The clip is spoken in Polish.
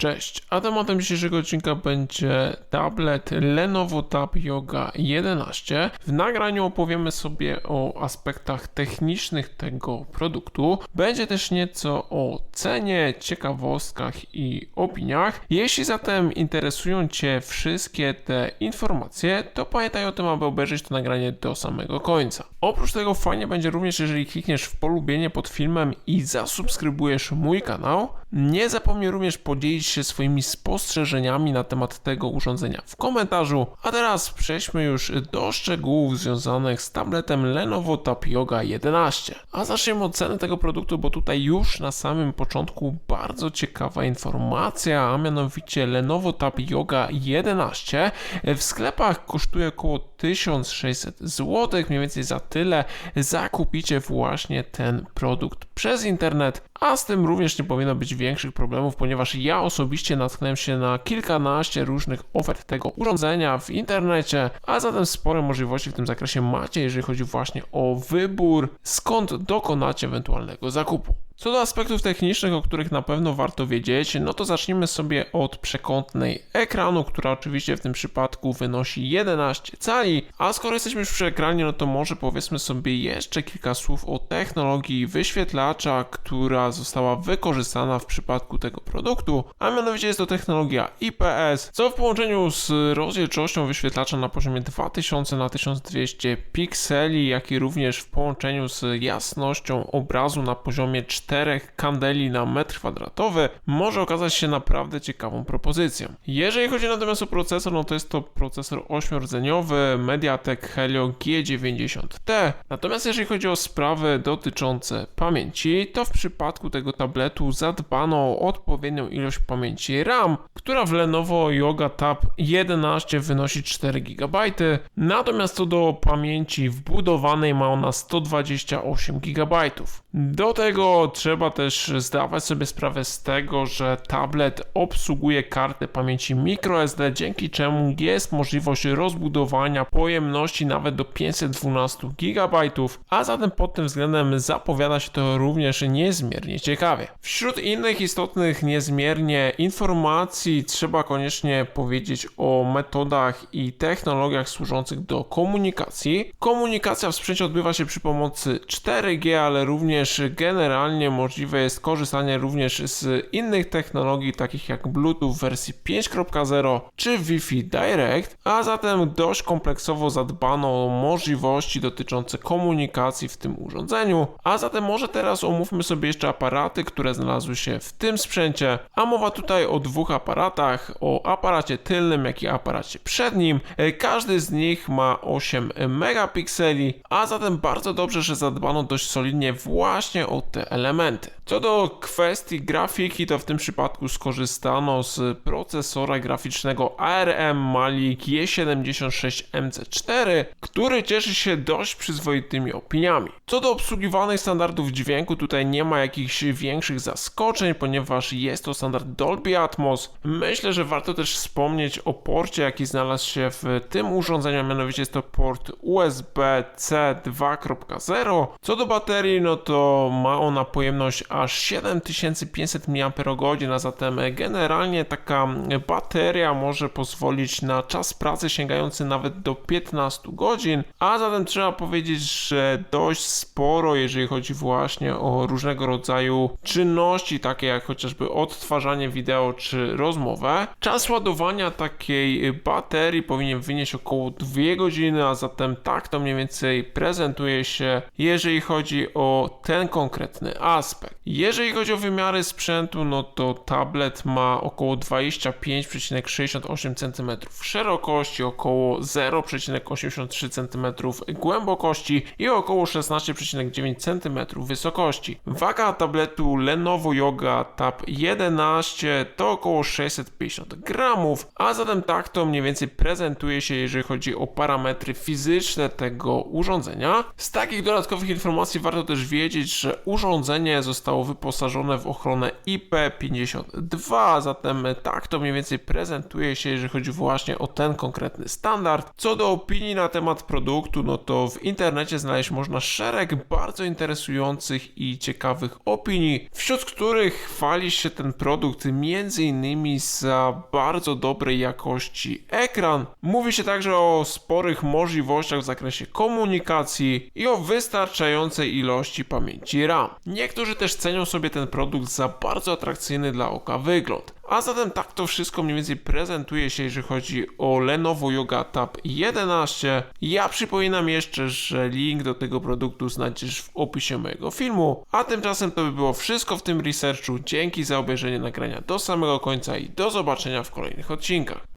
Cześć, a tematem dzisiejszego odcinka będzie tablet Lenovo Tab Yoga 11. W nagraniu opowiemy sobie o aspektach technicznych tego produktu. Będzie też nieco o cenie, ciekawostkach i opiniach. Jeśli zatem interesują Cię wszystkie te informacje, to pamiętaj o tym, aby obejrzeć to nagranie do samego końca. Oprócz tego fajnie będzie również, jeżeli klikniesz w polubienie pod filmem i zasubskrybujesz mój kanał. Nie zapomnij również podzielić się swoimi spostrzeżeniami na temat tego urządzenia w komentarzu. A teraz przejdźmy już do szczegółów związanych z tabletem Lenovo Tab Yoga 11. A zaczniemy od ceny tego produktu, bo tutaj już na samym początku bardzo ciekawa informacja, a mianowicie Lenovo Tab Yoga 11 w sklepach kosztuje około 1600 zł, mniej więcej za tyle zakupicie właśnie ten produkt przez internet, a z tym również nie powinno być większych problemów, ponieważ ja osobiście natknąłem się na kilkanaście różnych ofert tego urządzenia w internecie, a zatem spore możliwości w tym zakresie macie, jeżeli chodzi właśnie o wybór, skąd dokonacie ewentualnego zakupu. Co do aspektów technicznych, o których na pewno warto wiedzieć, no to zacznijmy sobie od przekątnej ekranu, która oczywiście w tym przypadku wynosi 11 cali, a skoro jesteśmy już przy ekranie, no to może powiedzmy sobie jeszcze kilka słów o technologii wyświetlacza, która została wykorzystana w przypadku tego produktu, a mianowicie jest to technologia IPS, co w połączeniu z rozdzielczością wyświetlacza na poziomie 2000 na 1200 pikseli, jak i również w połączeniu z jasnością obrazu na poziomie 4 kandeli na metr kwadratowy może okazać się naprawdę ciekawą propozycją. Jeżeli chodzi natomiast o procesor, no to jest to procesor 8-rdzeniowy Mediatek Helio G90T. Natomiast jeżeli chodzi o sprawy dotyczące pamięci, to w przypadku tego tabletu zadbano o odpowiednią ilość pamięci RAM, która w Lenovo Yoga Tab 11 wynosi 4 GB, natomiast co do pamięci wbudowanej ma ona 128 GB. Do tego trzeba też zdawać sobie sprawę z tego, że tablet obsługuje kartę pamięci microSD, dzięki czemu jest możliwość rozbudowania pojemności nawet do 512 GB, a zatem pod tym względem zapowiada się to również niezmiernie ciekawie. Wśród innych istotnych niezmiernie informacji trzeba koniecznie powiedzieć o metodach i technologiach służących do komunikacji. Komunikacja w sprzęcie odbywa się przy pomocy 4G, ale również generalnie możliwe jest korzystanie również z innych technologii takich jak Bluetooth w wersji 5.0 czy Wi-Fi Direct, a zatem dość kompleksowo zadbano o możliwości dotyczące komunikacji w tym urządzeniu. A zatem może teraz omówmy sobie jeszcze aparaty, które znalazły się w tym sprzęcie, a mowa tutaj o dwóch aparatach, o aparacie tylnym, jak i aparacie przednim. Każdy z nich ma 8 megapikseli, a zatem bardzo dobrze, że zadbano dość solidnie właśnie o te elementy. Co do kwestii grafiki, to w tym przypadku skorzystano z procesora graficznego ARM Mali G76MC4, który cieszy się dość przyzwoitymi opiniami. Co do obsługiwanych standardów dźwięku, tutaj nie ma jakichś większych zaskoczeń, ponieważ jest to standard Dolby Atmos. Myślę, że warto też wspomnieć o porcie, jaki znalazł się w tym urządzeniu, mianowicie jest to port USB-C 2.0. Co do baterii, no to ma ona pojemność aż 7500 mAh, a zatem generalnie taka bateria może pozwolić na czas pracy sięgający nawet do 15 godzin, a zatem trzeba powiedzieć, że dość sporo, jeżeli chodzi właśnie o różnego rodzaju czynności, takie jak chociażby odtwarzanie wideo czy rozmowę. Czas ładowania takiej baterii powinien wynieść około 2 godziny, a zatem tak to mniej więcej prezentuje się, jeżeli chodzi o ten konkretny aspekt. Jeżeli chodzi o wymiary sprzętu, no to tablet ma około 25,68 cm szerokości, około 0,83 cm głębokości i około 16,9 cm wysokości. Waga tabletu Lenovo Yoga Tab 11 to około 650 gramów, a zatem tak to mniej więcej prezentuje się, jeżeli chodzi o parametry fizyczne tego urządzenia. Z takich dodatkowych informacji warto też wiedzieć, że urządzenie zostało wyposażone w ochronę IP52, zatem tak to mniej więcej prezentuje się, jeżeli chodzi właśnie o ten konkretny standard. Co do opinii na temat produktu, no to w internecie znaleźć można szereg bardzo interesujących i ciekawych opinii, wśród których chwali się ten produkt innymi za bardzo dobrej jakości ekran. Mówi się także o sporych możliwościach w zakresie komunikacji i o wystarczającej ilości pamięci RAM. Niektórzy też cenią sobie ten produkt za bardzo atrakcyjny dla oka wygląd. A zatem tak to wszystko mniej więcej prezentuje się, jeżeli chodzi o Lenovo Yoga Tab 11. Ja przypominam jeszcze, że link do tego produktu znajdziesz w opisie mojego filmu. A tymczasem to by było wszystko w tym researchu. Dzięki za obejrzenie nagrania do samego końca i do zobaczenia w kolejnych odcinkach.